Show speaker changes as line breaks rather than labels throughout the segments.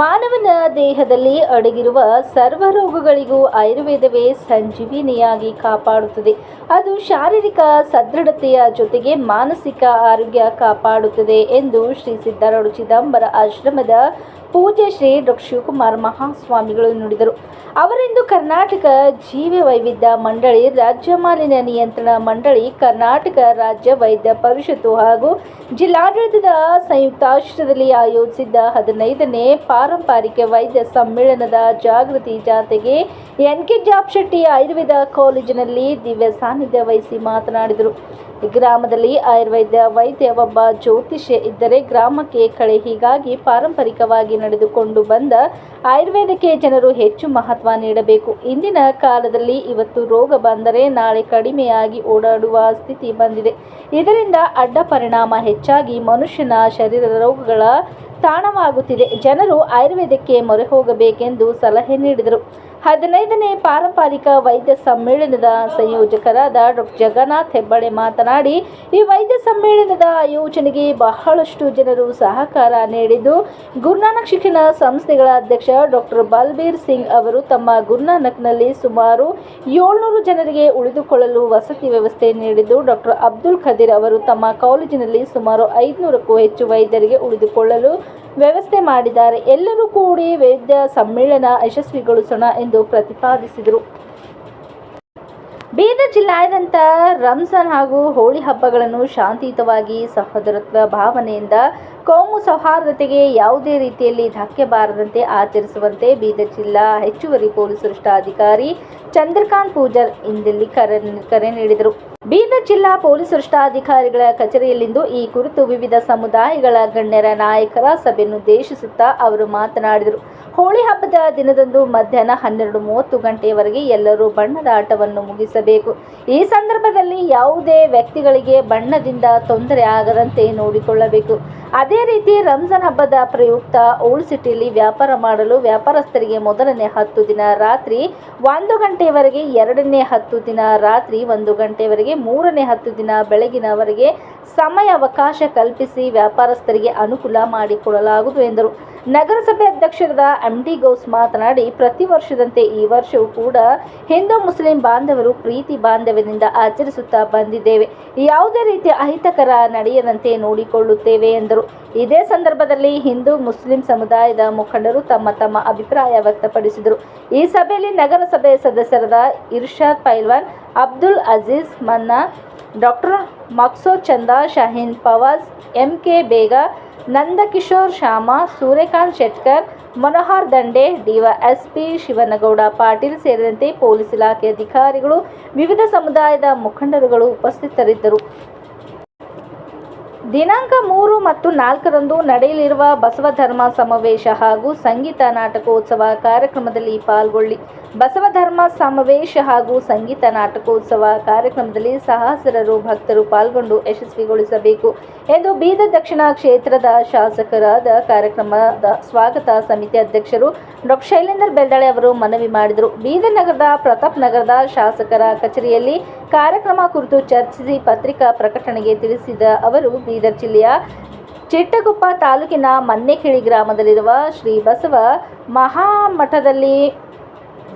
ಮಾನವನ ದೇಹದಲ್ಲಿ ಅಡಗಿರುವ ಸರ್ವ ರೋಗಗಳಿಗೂ ಆಯುರ್ವೇದವೇ ಸಂಜೀವಿನಿಯಾಗಿ ಕಾಪಾಡುತ್ತದೆ. ಅದು ಶಾರೀರಿಕ ಸದೃಢತೆಯ ಜೊತೆಗೆ ಮಾನಸಿಕ ಆರೋಗ್ಯ ಕಾಪಾಡುತ್ತದೆ ಎಂದು ಶ್ರೀ ಸಿದ್ದಾರೂಢ ಚಿದಂಬರ ಆಶ್ರಮದ ಪೂಜ್ಯ ಶ್ರೀ ಡಾಕ್ಟರ್ ಶಿವಕುಮಾರ್ ಮಹಾಸ್ವಾಮಿಗಳು ನುಡಿದರು. ಅವರಿಂದು ಕರ್ನಾಟಕ ಜೀವ ವೈವಿಧ್ಯ ಮಂಡಳಿ ರಾಜ್ಯ ಮಾಲಿನ್ಯ ನಿಯಂತ್ರಣ ಮಂಡಳಿ ಕರ್ನಾಟಕ ರಾಜ್ಯ ವೈದ್ಯ ಪರಿಷತ್ತು ಹಾಗೂ ಜಿಲ್ಲಾಡಳಿತದ ಸಂಯುಕ್ತಾಶ್ರಯದಲ್ಲಿ ಆಯೋಜಿಸಿದ್ದ ಹದಿನೈದನೇ ಪಾರಂಪರಿಕ ವೈದ್ಯ ಸಮ್ಮೇಳನದ ಜಾಗೃತಿ ಜಾಥೆಗೆ ಎನ್ ಕೆ ಜಾಬ್ ಶೆಟ್ಟಿ ಆಯುರ್ವೇದ ಕಾಲೇಜಿನಲ್ಲಿ ದಿವ್ಯ ಸಾನ್ನಿಧ್ಯ ವಹಿಸಿ ಮಾತನಾಡಿದರು. ಗ್ರಾಮದಲ್ಲಿ ಆಯುರ್ವೇದ ವೈದ್ಯ ಒಬ್ಬ ಜ್ಯೋತಿಷ್ಯ ಇದ್ದರೆ ಗ್ರಾಮಕ್ಕೆ ಕಳೆ ಹೀಗಾಗಿ ಪಾರಂಪರಿಕವಾಗಿ ನಡೆದುಕೊಂಡು ಬಂದ ಆಯುರ್ವೇದಕ್ಕೆ ಜನರು ಹೆಚ್ಚು ಮಹತ್ವ ನೀಡಬೇಕು. ಇಂದಿನ ಕಾಲದಲ್ಲಿ ಇವತ್ತು ರೋಗ ಬಂದರೆ ನಾಳೆ ಕಡಿಮೆಯಾಗಿ ಓಡಾಡುವ ಸ್ಥಿತಿ ಬಂದಿದೆ. ಇದರಿಂದ ಅಡ್ಡ ಪರಿಣಾಮ ಹೆಚ್ಚಾಗಿ ಮನುಷ್ಯನ ಶರೀರದ ರೋಗಗಳ ತಾಣವಾಗುತ್ತಿದೆ. ಜನರು ಆಯುರ್ವೇದಕ್ಕೆ ಮೊರೆ ಹೋಗಬೇಕೆಂದು ಸಲಹೆ ನೀಡಿದರು. ಹದಿನೈದನೇ ಪಾರಂಪರಿಕ ವೈದ್ಯ ಸಮ್ಮೇಳನದ ಸಂಯೋಜಕರಾದ ಡಾಕ್ಟರ್ ಜಗನ್ನಾಥ್ ಹೆಬ್ಬಳೆ ಮಾತನಾಡಿ, ಈ ವೈದ್ಯ ಸಮ್ಮೇಳನದ ಆಯೋಜನೆಗೆ ಬಹಳಷ್ಟು ಜನರು ಸಹಕಾರ ನೀಡಿದ್ದು, ಗುರುನಾನಕ್ ಶಿಕ್ಷಣ ಸಂಸ್ಥೆಗಳ ಅಧ್ಯಕ್ಷ ಡಾಕ್ಟರ್ ಬಲ್ಬೀರ್ ಸಿಂಗ್ ಅವರು ತಮ್ಮ ಗುರುನಾನಕ್ನಲ್ಲಿ ಸುಮಾರು ಏಳ್ನೂರು ಜನರಿಗೆ ಉಳಿದುಕೊಳ್ಳಲು ವಸತಿ ವ್ಯವಸ್ಥೆ ನೀಡಿದ್ದು ಡಾಕ್ಟರ್ ಅಬ್ದುಲ್ ಖದೀರ್ ಅವರು ತಮ್ಮ ಕಾಲೇಜಿನಲ್ಲಿ ಸುಮಾರು ಐದುನೂರಕ್ಕೂ ಹೆಚ್ಚು ವೈದ್ಯರಿಗೆ ಉಳಿದುಕೊಳ್ಳಲು ವ್ಯವಸ್ಥೆ ಮಾಡಿದ್ದಾರೆ. ಎಲ್ಲರೂ ಕೂಡಿ ವೈದ್ಯ ಸಮ್ಮೇಳನ ಯಶಸ್ವಿಗೊಳಿಸೋಣ ಎಂದು ಪ್ರತಿಪಾದಿಸಿದರು. ಬೀದರ್ ಜಿಲ್ಲಾದ್ಯಂತ ರಂಜಾನ್ ಹಾಗೂ ಹೋಳಿ ಹಬ್ಬಗಳನ್ನು ಶಾಂತಿಯುತವಾಗಿ ಸಹೋದರತ್ವ ಭಾವನೆಯಿಂದ ಕೋಮು ಸೌಹಾರ್ದತೆಗೆ ಯಾವುದೇ ರೀತಿಯಲ್ಲಿ ಧಕ್ಕೆ ಬಾರದಂತೆ ಆಚರಿಸುವಂತೆ ಬೀದರ್ ಜಿಲ್ಲಾ ಹೆಚ್ಚುವರಿ ಪೊಲೀಸ್ ವರಿಷ್ಠಾಧಿಕಾರಿ ಚಂದ್ರಕಾಂತ್ ಪೂಜಾರ್ ಇಂದಿಲ್ಲಿ ಕರೆ ಕರೆ ನೀಡಿದರು. ಬೀದರ್ ಜಿಲ್ಲಾ ಪೊಲೀಸ್ ವರಿಷ್ಠಾಧಿಕಾರಿಗಳ ಕಚೇರಿಯಲ್ಲಿಂದು ಈ ಕುರಿತು ವಿವಿಧ ಸಮುದಾಯಗಳ ಗಣ್ಯರ ನಾಯಕರ ಸಭೆಯನ್ನುದ್ದೇಶಿಸುತ್ತಾ ಅವರು ಮಾತನಾಡಿದರು. ಹೋಳಿ ಹಬ್ಬದ ದಿನದಂದು ಮಧ್ಯಾಹ್ನ ಹನ್ನೆರಡು ಮೂವತ್ತು ಗಂಟೆಯವರೆಗೆ ಎಲ್ಲರೂ ಬಣ್ಣದ ಆಟವನ್ನು ಮುಗಿಸಬೇಕು. ಈ ಸಂದರ್ಭದಲ್ಲಿ ಯಾವುದೇ ವ್ಯಕ್ತಿಗಳಿಗೆ ಬಣ್ಣದಿಂದ ತೊಂದರೆ ಆಗದಂತೆ ನೋಡಿಕೊಳ್ಳಬೇಕು. ಅದೇ ರೀತಿ ರಂಜಾನ್ ಹಬ್ಬದ ಪ್ರಯುಕ್ತ ಓಲ್ಡ್ ಸಿಟಿಯಲ್ಲಿ ವ್ಯಾಪಾರ ಮಾಡಲು ವ್ಯಾಪಾರಸ್ಥರಿಗೆ ಮೊದಲನೇ ಹತ್ತು ದಿನ ರಾತ್ರಿ ಒಂದು ಗಂಟೆಯವರೆಗೆ ಎರಡನೇ ಹತ್ತು ದಿನ ರಾತ್ರಿ ಒಂದು ಗಂಟೆಯವರೆಗೆ ಮೂರನೇ ಹತ್ತು ದಿನ ಬೆಳಗಿನವರೆಗೆ ಸಮಯ ಅವಕಾಶ ಕಲ್ಪಿಸಿ ವ್ಯಾಪಾರಸ್ಥರಿಗೆ ಅನುಕೂಲ ಮಾಡಿಕೊಡಲಾಗುವುದು ಎಂದರು. ನಗರಸಭೆ ಅಧ್ಯಕ್ಷರಾದ ಎಂ ಡಿ ಗೌಸ್ ಮಾತನಾಡಿ, ಪ್ರತಿ ವರ್ಷದಂತೆ ಈ ವರ್ಷವೂ ಕೂಡ ಹಿಂದೂ ಮುಸ್ಲಿಂ ಬಾಂಧವರು ಪ್ರೀತಿ ಬಾಂಧವ್ಯದಿಂದ ಆಚರಿಸುತ್ತಾ ಬಂದಿದ್ದೇವೆ. ಯಾವುದೇ ರೀತಿಯ ಅಹಿತಕರ ನಡೆಯದಂತೆ ನೋಡಿಕೊಳ್ಳುತ್ತೇವೆ ಎಂದರು. ಇದೇ ಸಂದರ್ಭದಲ್ಲಿ ಹಿಂದೂ ಮುಸ್ಲಿಂ ಸಮುದಾಯದ ಮುಖಂಡರು ತಮ್ಮ ತಮ್ಮ ಅಭಿಪ್ರಾಯ ವ್ಯಕ್ತಪಡಿಸಿದರು. ಈ ಸಭೆಯಲ್ಲಿ ನಗರಸಭೆ ಸದಸ್ಯರಾದ Irshad Pailwan, Abdul Aziz Manna, doctor Makso Chanda, Shaheen Pawaz, M K Baig Nandakishore Shama Suryakant Shetkar, Manohar ದಂಡೆ ಡಿವೈಎಸ್ಪಿ ಶಿವನಗೌಡ ಪಾಟೀಲ್ ಸೇರಿದಂತೆ ಪೊಲೀಸ್ ಇಲಾಖೆ ಅಧಿಕಾರಿಗಳು ವಿವಿಧ ಸಮುದಾಯದ ಮುಖಂಡರುಗಳು ಉಪಸ್ಥಿತರಿದ್ದರು. ದಿನಾಂಕ ಮೂರು ಮತ್ತು ನಾಲ್ಕರಂದು ನಡೆಯಲಿರುವ ಬಸವ ಧರ್ಮ ಸಮಾವೇಶ ಹಾಗೂ ಸಂಗೀತ ನಾಟಕೋತ್ಸವ ಕಾರ್ಯಕ್ರಮದಲ್ಲಿ ಪಾಲ್ಗೊಳ್ಳಿ. ಬಸವ ಧರ್ಮ, ಸಮಾವೇಶ ಹಾಗೂ ಸಂಗೀತ ನಾಟಕೋತ್ಸವ ಕಾರ್ಯಕ್ರಮದಲ್ಲಿ ಸಹಸ್ರರು ಭಕ್ತರು ಪಾಲ್ಗೊಂಡು ಯಶಸ್ವಿಗೊಳಿಸಬೇಕು ಎಂದು ಬೀದರ್ ದಕ್ಷಿಣ ಕ್ಷೇತ್ರದ ಶಾಸಕರಾದ ಕಾರ್ಯಕ್ರಮದ ಸ್ವಾಗತ ಸಮಿತಿ ಅಧ್ಯಕ್ಷರು ಡಾಕ್ಟರ್ ಶೈಲೇಂದರ್ ಬೆಳ್ದಾಳೆ ಅವರು ಮನವಿ ಮಾಡಿದರು. ಬೀದರ್ ನಗರದ ಪ್ರತಾಪ್ ನಗರದ ಶಾಸಕರ ಕಚೇರಿಯಲ್ಲಿ ಕಾರ್ಯಕ್ರಮ ಕುರಿತು ಚರ್ಚಿಸಿ ಪತ್ರಿಕಾ ಪ್ರಕಟಣೆಗೆ ತಿಳಿಸಿದ ಅವರು, ಬೀದರ್ ಜಿಲ್ಲೆಯ ಚಿಟ್ಟಗುಪ್ಪ ತಾಲೂಕಿನ ಮನ್ನೆಕಿಳಿ ಗ್ರಾಮದಲ್ಲಿರುವ ಶ್ರೀ ಬಸವ ಮಹಾಮಠದಲ್ಲಿ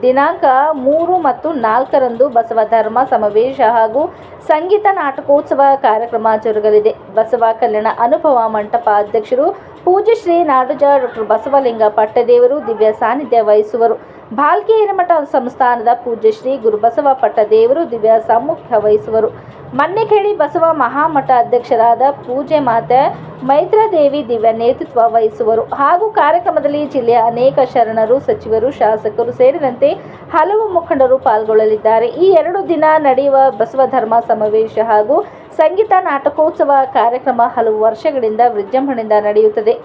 ದಿನಾಂಕ ಮೂರು ಮತ್ತು ನಾಲ್ಕರಂದು ಬಸವ ಧರ್ಮ ಸಮಾವೇಶ ಹಾಗೂ ಸಂಗೀತ ನಾಟಕೋತ್ಸವ ಕಾರ್ಯಕ್ರಮ ಜರುಗಲಿದೆ. ಬಸವ ಕಲ್ಯಾಣ ಅನುಭವ ಮಂಟಪ ಅಧ್ಯಕ್ಷರು ಪೂಜ್ಯ ಶ್ರೀ ನಾಡೋಜ ಡಾಕ್ಟರ್ ಬಸವಲಿಂಗ ಪಟ್ಟದೇವರು ದಿವ್ಯ ಸಾನ್ನಿಧ್ಯ ವಹಿಸುವರು. ಭಾಲ್ಕಿ ಹಿರೇಮಠ ಸಂಸ್ಥಾನದ ಪೂಜ್ಯ ಶ್ರೀ ಗುರುಬಸವ ಪಟ್ಟದೇವರು ದಿವ್ಯ ಸಾಮುಖ್ಯ ವಹಿಸುವರು. ಮನ್ನೆಖೇಡಿ ಬಸವ ಮಹಾಮಠ ಅಧ್ಯಕ್ಷರಾದ ಪೂಜೆ ಮಾತೆ ಮೈತ್ರಾದೇವಿ ದಿವ್ಯ ನೇತೃತ್ವ ವಹಿಸುವರು. ಹಾಗೂ ಕಾರ್ಯಕ್ರಮದಲ್ಲಿ ಜಿಲ್ಲೆಯ ಅನೇಕ ಶರಣರು, ಸಚಿವರು, ಶಾಸಕರು ಸೇರಿದಂತೆ ಹಲವು ಮುಖಂಡರು ಪಾಲ್ಗೊಳ್ಳಲಿದ್ದಾರೆ. ಈ ಎರಡು ದಿನ ನಡೆಯುವ ಬಸವ ಧರ್ಮ ಸಮಾವೇಶ ಹಾಗೂ ಸಂಗೀತ ನಾಟಕೋತ್ಸವ ಕಾರ್ಯಕ್ರಮ ಹಲವು ವರ್ಷಗಳಿಂದ ವಿಜೃಂಭಣೆಯಿಂದ ನಡೆಯುತ್ತದೆ.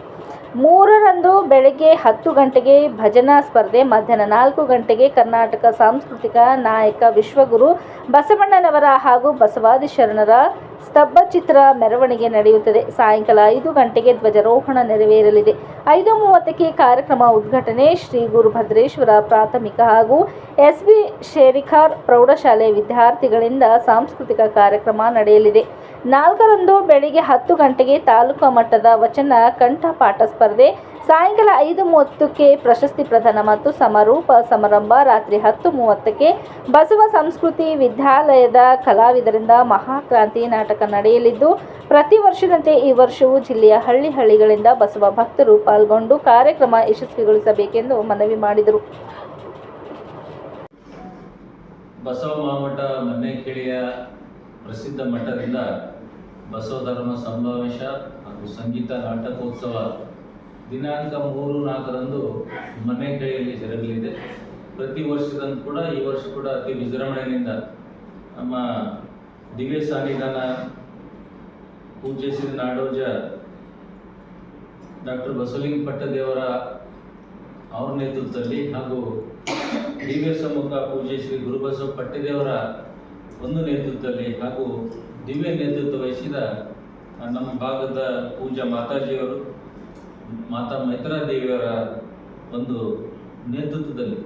ಮೂರರಂದು ಬೆಳಗ್ಗೆ ಹತ್ತು ಗಂಟೆಗೆ ಭಜನಾ ಸ್ಪರ್ಧೆ, ಮಧ್ಯಾಹ್ನ ನಾಲ್ಕು ಗಂಟೆಗೆ ಕರ್ನಾಟಕ ಸಾಂಸ್ಕೃತಿಕ ನಾಯಕ ವಿಶ್ವಗುರು ಬಸವಣ್ಣನವರ ಹಾಗೂ ಬಸವಾದಿ ಶರಣರ ಸ್ತಬ್ಧ ಚಿತ್ರ ಮೆರವಣಿಗೆ ನಡೆಯುತ್ತದೆ. ಸಾಯಂಕಾಲ ಐದು ಗಂಟೆಗೆ ಧ್ವಜಾರೋಹಣ ನೆರವೇರಲಿದೆ. ಐದು ಮೂವತ್ತಕ್ಕೆ ಕಾರ್ಯಕ್ರಮ ಉದ್ಘಾಟನೆ ಶ್ರೀ ಗುರುಭದ್ರೇಶ್ವರ ಪ್ರಾಥಮಿಕ ಹಾಗೂ ಎಸ್ ಎಸ್ಬಿ ಶೇರಿಖಾರ್ ಪ್ರೌಢಶಾಲೆ ವಿದ್ಯಾರ್ಥಿಗಳಿಂದ ಸಾಂಸ್ಕೃತಿಕ ಕಾರ್ಯಕ್ರಮ ನಡೆಯಲಿದೆ. ನಾಲ್ಕರಂದು ಬೆಳಿಗ್ಗೆ ಹತ್ತು ಗಂಟೆಗೆ ತಾಲೂಕು ಮಟ್ಟದ ವಚನ ಕಂಠಪಾಠ ಸ್ಪರ್ಧೆ, ಸಾಯಂಕಾಲ ಐದು ಮೂವತ್ತಕ್ಕೆ ಪ್ರಶಸ್ತಿ ಪ್ರದಾನ ಮತ್ತು ಸಮಾರೋಪ ಸಮಾರಂಭ, ರಾತ್ರಿ ಹತ್ತು ಮೂವತ್ತಕ್ಕೆ ಬಸವ ಸಂಸ್ಕೃತಿ ವಿದ್ಯಾಲಯದ ಕಲಾವಿದರಿಂದ ಮಹಾಕ್ರಾಂತಿ ನಾಟಕ ನಡೆಯಲಿದ್ದು, ಪ್ರತಿ ವರ್ಷದಂತೆ ಈ ವರ್ಷವೂ ಜಿಲ್ಲೆಯ ಹಳ್ಳಿ ಹಳ್ಳಿಗಳಿಂದ ಬಸವ ಭಕ್ತರು ಪಾಲ್ಗೊಂಡು ಕಾರ್ಯಕ್ರಮ ಯಶಸ್ವಿಗೊಳಿಸಬೇಕೆಂದು ಮನವಿ ಮಾಡಿದರು.
ಬಸವ ಮಾಮಠ ಮನ್ನೆಕಿಳಿಯ ಪ್ರಸಿದ್ಧ ಮಠದಿಂದ ಬಸವ ಧರ್ಮ ಸಮಾವೇಶ ಹಾಗೂ ಸಂಗೀತ ನಾಟಕೋತ್ಸವ ದಿನಾಂಕ ಮೂರು ನಾಲ್ಕರಂದು ಮನ್ನೆಕಿಳಿಯಲ್ಲಿ ಜರುಗಲಿದೆ. ಪ್ರತಿ ವರ್ಷದಂದು ಕೂಡ ಈ ವರ್ಷ ಕೂಡ ಅತಿ ವಿಜೃಂಭಣೆಯಿಂದ ನಮ್ಮ ದಿವ್ಯ ಸಾನ್ನಿಧಾನ ಪೂಜಿಸಿದ ನಾಡೋಜ ಡಾಕ್ಟರ್ ಬಸವಲಿಂಗ ಪಟ್ಟದೇವರ ಅವರ ನೇತೃತ್ವದಲ್ಲಿ ಹಾಗೂ ದಿವ್ಯ ಸಮ್ಮುಖ ಪೂಜ್ಯ ಶ್ರೀ ಗುರುಬಸವ ಪಟ್ಟದೇವರ ಒಂದು ನೇತೃತ್ವದಲ್ಲಿ ಹಾಗೂ ದಿವ್ಯ ನೇತೃತ್ವ ವಹಿಸಿದ ನಮ್ಮ ಭಾಗದ ಪೂಜಾ ಮಾತಾಜಿಯವರು, ಮಾತಾ ಮೈತ್ರಾ ದೇವಿಯವರ ಒಂದು ನೇತೃತ್ವದಲ್ಲಿ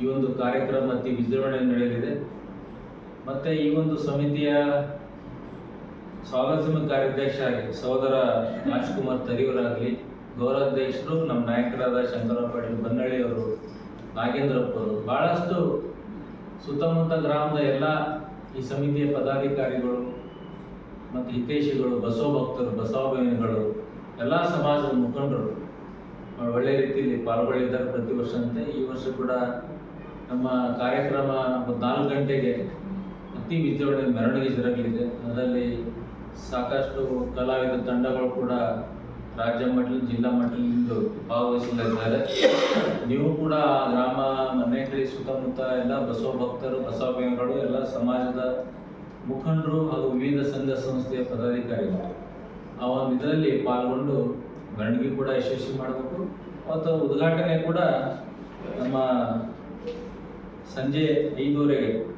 ಈ ಒಂದು ಕಾರ್ಯಕ್ರಮ ಅತಿ ವಿಜೃಂಭಣೆ ನಡೆಯಲಿದೆ. ಮತ್ತೆ ಈ ಒಂದು ಸಮಿತಿಯ ಸ್ವಾಗತ ಕಾರ್ಯಾಧ್ಯಕ್ಷ ಆಗಲಿ ಸಹೋದರ ರಾಜ್ಕುಮಾರ್ ತರಿಯವರಾಗಲಿ ಗೌರವಾಧ್ಯಕ್ಷರು ನಮ್ಮ ನಾಯಕರಾದ ಶಂಕರ ಪಾಟೀಲ್ ಬನ್ನಳ್ಳಿಯವರು ಅವರು, ಬಹಳಷ್ಟು ಸುತ್ತಮುತ್ತ ಗ್ರಾಮದ ಎಲ್ಲ ಈ ಸಮಿತಿಯ ಪದಾಧಿಕಾರಿಗಳು ಮತ್ತು ಹಿತೇಶಿಗಳು ಬಸವ ಭಕ್ತರು, ಬಸವಾಭಿಮಾನಿಗಳು, ಎಲ್ಲ ಸಮಾಜದ ಮುಖಂಡರು ಒಳ್ಳೆ ರೀತಿಯಲ್ಲಿ ಪಾಲ್ಗೊಳ್ಳಿದ್ದಾರೆ ಪ್ರತಿ ವರ್ಷದಂತೆ ಈ ವರ್ಷ ಕೂಡ ನಮ್ಮ ಕಾರ್ಯಕ್ರಮ ನಾಲ್ಕು ಗಂಟೆಗೆ ಅತಿ ವಿಜೃಂಭಣೆ ಮೆರವಣಿಗೆ ಜರಗಲಿದೆ. ಅದರಲ್ಲಿ ಸಾಕಷ್ಟು ಕಲಾವಿದ ತಂಡಗಳು ಕೂಡ ರಾಜ್ಯ ಮಟ್ಟದಲ್ಲಿ, ಜಿಲ್ಲಾ ಮಟ್ಟದಿಂದ ಭಾಗವಹಿಸಲಿದ್ದಾರೆ. ನೀವು ಕೂಡ ಗ್ರಾಮ ಮನೆಕಳಿ ಸುತ್ತಮುತ್ತ ಎಲ್ಲ ಬಸವ ಭಕ್ತರು ಬಸವಾಭಿಮಾನಿಗಳು ಎಲ್ಲ ಸಮಾಜದ ಮುಖಂಡರು ಹಾಗೂ ವಿವಿಧ ಸಂಘ ಸಂಸ್ಥೆಯ ಪದಾಧಿಕಾರಿಗಳು. ಆ ಒಂದು ಇದರಲ್ಲಿ ಪಾಲ್ಗೊಂಡು ಮೆರವಣಿಗೆ ಕೂಡ ಯಶಸ್ವಿ ಮಾಡಬೇಕು. ಮತ್ತು ಉದ್ಘಾಟನೆ ಕೂಡ ನಮ್ಮ ಸಂಜೆ ಐದೂವರೆಗೆ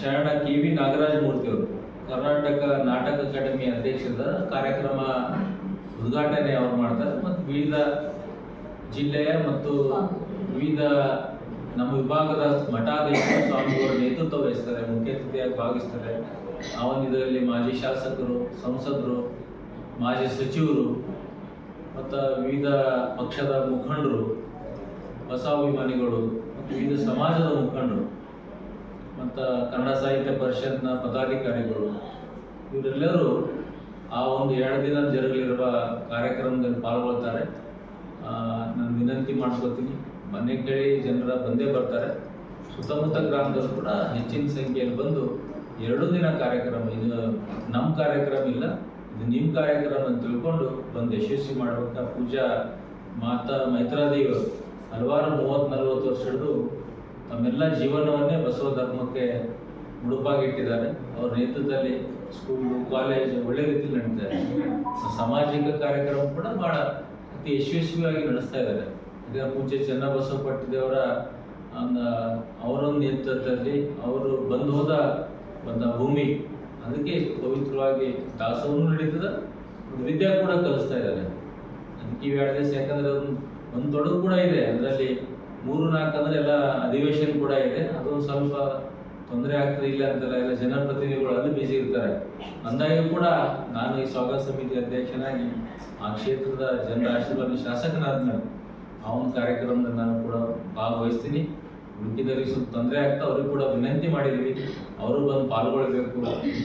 ಶರಣ ಕೆ ವಿ ನಾಗರಾಜ ಮೂರ್ತಿ ಅವರು, ಕರ್ನಾಟಕ ನಾಟಕ ಅಕಾಡೆಮಿ ಅಧ್ಯಕ್ಷರ ಕಾರ್ಯಕ್ರಮ ಉದ್ಘಾಟನೆ ಅವರು ಮಾಡ್ತಾರೆ. ಮತ್ತು ವಿವಿಧ ಜಿಲ್ಲೆಯ ಮತ್ತು ವಿವಿಧ ನಮ್ಮ ವಿಭಾಗದ ಮಠಾಧೀಶ ಸ್ವಾಮಿಗಳು ನೇತೃತ್ವ ವಹಿಸ್ತಾರೆ ಮುಖ್ಯ ಅತಿಥಿಯಾಗಿ ಭಾಗಿಸ್ತಾರೆ. ಆ ಒಂದು ಇದರಲ್ಲಿ ಮಾಜಿ ಶಾಸಕರು, ಸಂಸದರು, ಮಾಜಿ ಸಚಿವರು, ಮತ್ತು ವಿವಿಧ ಪಕ್ಷದ ಮುಖಂಡರು ಬಸವಾಭಿಮಾನಿಗಳು ಮತ್ತು ವಿವಿಧ ಸಮಾಜದ ಮುಖಂಡರು. ಮತ್ತು ಕನ್ನಡ ಸಾಹಿತ್ಯ ಪರಿಷತ್ನ ಪದಾಧಿಕಾರಿಗಳು. ಇವರೆಲ್ಲರೂ ಆ ಒಂದು ಎರಡು ದಿನ ಜರುಗಲಿರುವ ಕಾರ್ಯಕ್ರಮದಲ್ಲಿ ಪಾಲ್ಗೊಳ್ತಾರೆ. ನಾನು ವಿನಂತಿ ಮಾಡ್ಕೋತೀನಿ, ಮನೆ ಕೇಳಿ ಜನರ ಬಂದೇ ಬರ್ತಾರೆ. ಸುತ್ತಮುತ್ತ ಗ್ರಾಮದಲ್ಲೂ ಕೂಡ ಹೆಚ್ಚಿನ ಸಂಖ್ಯೆಯಲ್ಲಿ ಬಂದು ಎರಡು ದಿನ ಕಾರ್ಯಕ್ರಮ, ಇದು ನಮ್ಮ ಕಾರ್ಯಕ್ರಮ ಇಲ್ಲ, ಇದು ನಿಮ್ಮ ಕಾರ್ಯಕ್ರಮ ಅಂತ ತಿಳ್ಕೊಂಡು ಬಂದು ಯಶಸ್ವಿ ಮಾಡುವಂಥ ಪೂಜಾ ಮಾತಾ ಮೈತ್ರಾದೇವಿಯವರು ಹಲವಾರು ಮೂವತ್ತು ನಲವತ್ತು ವರ್ಷದ್ದು ತಮ್ಮೆಲ್ಲ ಜೀವನವನ್ನೇ ಬಸವ ಧರ್ಮಕ್ಕೆ ಮುಡುಪಾಗಿಟ್ಟಿದ್ದಾರೆ ಅವ್ರ ನೇತೃತ್ವದಲ್ಲಿ ಸ್ಕೂಲು ಕಾಲೇಜು ಒಳ್ಳೆ ರೀತಿಯಲ್ಲಿ ನಡೀತಾ ಇದೆ. ಸಾಮಾಜಿಕ ಕಾರ್ಯಕ್ರಮ ಕೂಡ ಬಹಳ ಅತಿ ಯಶಸ್ವಿಯಾಗಿ ನಡೆಸ್ತಾ ಇದ್ದಾರೆ. ಈಗ ಮುಂಚೆ ಚನ್ನಬಸವ ಪಟ್ಟಿದೇವರ ಅವರೊಂದು ನೇತೃತ್ವದಲ್ಲಿ ಅವರು ಬಂದು ಹೋದ ಒಂದು ಭೂಮಿ ಅದಕ್ಕೆ ಪವಿತ್ರವಾಗಿ ದಾಸವನ್ನು ನಡೀತದ ವಿದ್ಯೆ ಕೂಡ ಕಲಿಸ್ತಾ ಇದ್ದಾರೆ. ಅದಕ್ಕೆ ದಿವಸ ಯಾಕಂದ್ರೆ ಒಂದು ಒಂದು ತೊಡಗು ಕೂಡ ಇದೆ. ಅದರಲ್ಲಿ ಮೂರು ನಾಲ್ಕು ಅಂದ್ರೆ ಎಲ್ಲ ಅಧಿವೇಶನ ಕೂಡ ಇದೆ. ಅದೊಂದು ಸ್ವಲ್ಪ ತೊಂದರೆ ಆಗ್ತದೆ ಇಲ್ಲ ಅಂತಲ್ಲ ಎಲ್ಲ ಜನಪ್ರತಿನಿಧಿಗಳು ಅಲ್ಲಿ ಬಿಸಿ ಇರ್ತಾರೆ. ಅಂದಾಗ್ಯೂ ಕೂಡ ನಾನು ಈ ಸ್ವಾಗತ ಸಮಿತಿ ಅಧ್ಯಕ್ಷನಾಗಿ ಆ ಕ್ಷೇತ್ರದ ಜನರ ಆಶೀರ್ವಾದ ಶಾಸಕನಾದ ಮೇಲೆ ಆ ಒಂದು ಕಾರ್ಯಕ್ರಮದಲ್ಲಿ ನಾನು ಕೂಡ ಭಾಗವಹಿಸ್ತೀನಿ. ಹುಡುಕಿದವರಿಗೆ ಸ್ವಲ್ಪ ತೊಂದರೆ ಆಗ್ತಾ ಅವ್ರಿಗೆ ಕೂಡ ವಿನಂತಿ ಮಾಡಿದೀವಿ. ಅವರು ಬಂದು ಪಾಲ್ಗೊಳ್ಬೇಕು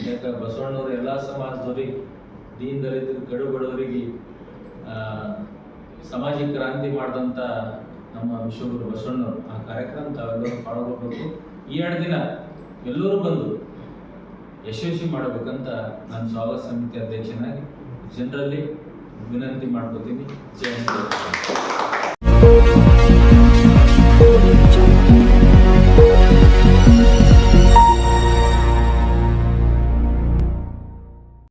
ಯಾಕಂದ್ರೆ ಬಸವಣ್ಣವರು ಎಲ್ಲ ಸಮಾಜದವ್ರಿಗೆ ದೀನ್ ದಲಿತರು ಕಡು ಬಡವರಿಗೆ ಆ, ಸಮಾಜಿಕ ಕ್ರಾಂತಿ ಮಾಡಿದಂಥ ನಮ್ಮ ವಿಶ್ವಗುರು ಬಸವಣ್ಣವರು. ಆ ಕಾರ್ಯಕ್ರಮ ತಾವೆಲ್ಲರೂ ಪಾಲ್ಗೊಳ್ಬೇಕು. ಈ ಎರಡು ದಿನ ಎಲ್ಲರೂ ಬಂದು ಯಶಸ್ವಿ ಮಾಡಬೇಕಂತ ನಾನು ಸ್ವಾಗತ ಸಮಿತಿ ಅಧ್ಯಕ್ಷನಾಗಿ ಜನರಲ್ಲಿ ವಿನಂತಿ ಮಾಡ್ಕೋತೀನಿ. ಜಯ.